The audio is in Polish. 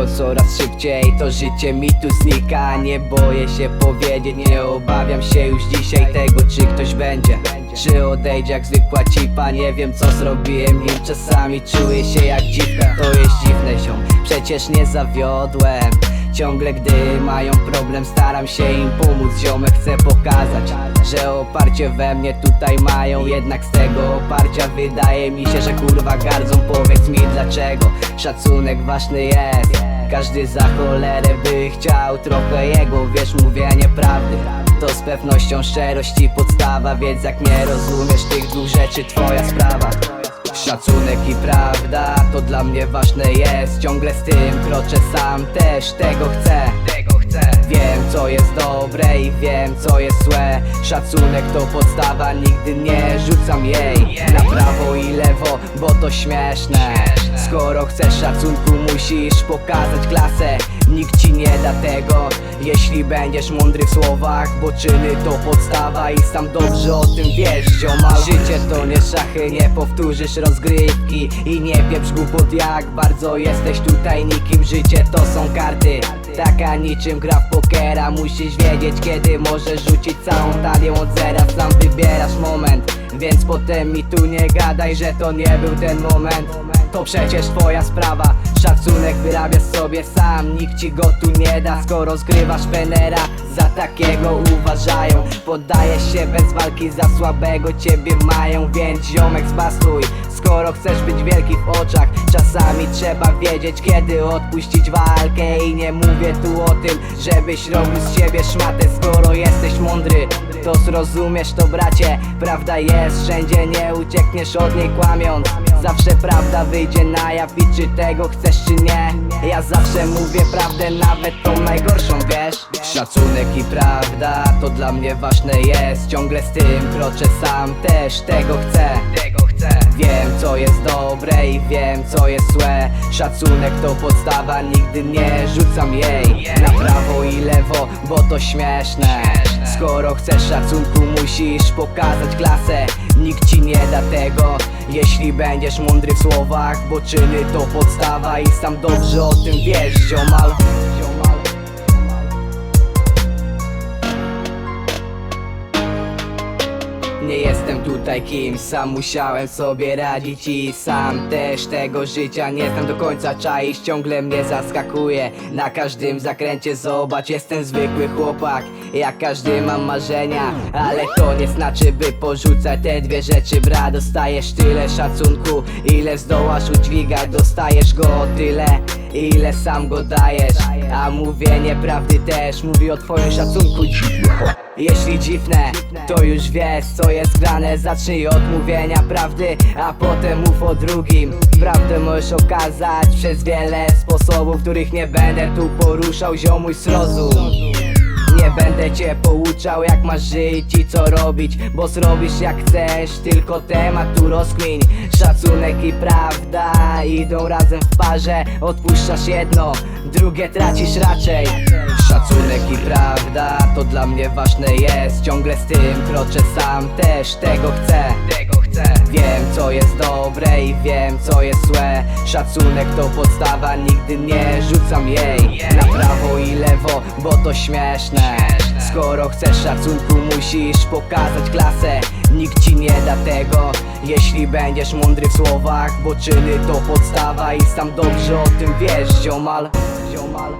tylko coraz szybciej To życie mi tu znika. Nie boję się powiedzieć Nie obawiam się już dzisiaj tego czy ktoś będzie Czy odejdzie jak zwykła cipa. Nie wiem co zrobiłem nim Czasami. Czuję się jak dziwka To jest dziwne ziom. Przecież nie zawiodłem. Ciągle gdy mają problem staram się im pomóc Ziomek. Chcę pokazać, że oparcie we mnie tutaj mają. Jednak z tego oparcia wydaje mi się, że kurwa gardzą. Powiedz mi dlaczego, szacunek ważny jest Każdy za cholerę by chciał trochę jego Wiesz, mówienie prawdy. To z pewnością szczerość i podstawa Więc jak nie rozumiesz tych dwóch rzeczy, twoja sprawa. Szacunek i prawda, to dla mnie ważne jest. Ciągle z tym kroczę sam, też tego chcę. Tego chcę. Wiem co jest dobre i wiem co jest złe. Szacunek to podstawa, nigdy nie rzucam jej Na prawo i lewo, bo to śmieszne. Skoro chcesz szacunku musisz pokazać klasę. Nikt ci nie da tego, jeśli będziesz mądry w słowach Bo czyny to podstawa i sam dobrze o tym wiesz ziomal. Życie to nie szachy, nie powtórzysz rozgrywki I nie pieprz głupot jak bardzo jesteś tutaj nikim Życie to są karty, taka niczym gra w pokera. Musisz wiedzieć kiedy możesz rzucić całą talię od zera. Sam wybierasz moment, więc potem mi tu nie gadaj, że to nie był ten moment To przecież twoja sprawa, szacunek wyrabiasz sobie sam. Nikt ci go tu nie da, skoro zgrywasz penera Za takiego uważają, poddajesz się bez walki Za słabego ciebie mają, więc ziomek zbastuj Skoro chcesz być wielki w oczach Czasami trzeba wiedzieć kiedy odpuścić walkę. I nie mówię tu o tym, żebyś robił z siebie szmatę. Skoro jesteś mądry, to zrozumiesz to bracie. Prawda jest wszędzie, nie uciekniesz od niej kłamiąc Zawsze prawda wyjdzie na jaw i czy tego chcesz czy nie? Ja zawsze mówię prawdę, nawet tą najgorszą, wiesz? Szacunek i prawda, to dla mnie ważne jest. Ciągle z tym kroczę sam, też tego chcę. Wiem co jest dobre i wiem co jest złe. Szacunek to podstawa, nigdy nie rzucam jej. Na prawo i lewo, bo to śmieszne Skoro chcesz szacunku musisz pokazać klasę. Nikt ci nie da tego, jeśli będziesz mądry w słowach Bo czyny to podstawa i sam dobrze o tym wiesz ziomal Nie jestem tutaj kimś, sam musiałem sobie radzić i sam też tego życia nie znam do końca. Czaić Ciągle mnie zaskakuje. Na każdym zakręcie Zobacz, jestem zwykły chłopak, jak każdy mam marzenia Ale to nie znaczy by porzucać te dwie rzeczy. Bra, dostajesz tyle szacunku, ile zdołasz udźwigać. Dostajesz go o tyle, ile sam go dajesz? A mówienie prawdy też. Mówi o twoim szacunku. Jeśli dziwne, to już wiesz co jest grane. Zacznij od mówienia prawdy, a potem mów o drugim. Prawdę możesz okazać przez wiele sposobów Których nie będę tu poruszał, ziomuj nie będę cię pouczał jak masz żyć i co robić. Bo zrobisz jak chcesz, tylko temat tu rozkmin. Szacunek i prawda idą razem w parze. Odpuszczasz jedno, drugie tracisz raczej. Szacunek i prawda to dla mnie ważne jest. Ciągle z tym kroczę sam, też tego chcę chcę. Wiem co jest dobre i wiem co jest złe. Szacunek to podstawa, nigdy nie rzucam jej Na prawo i lewo, bo to śmieszne. Skoro chcesz szacunku musisz pokazać klasę. Nikt ci nie da tego, jeśli będziesz mądry w słowach Bo czyny to podstawa i sam dobrze o tym wiesz ziomal. Ziomal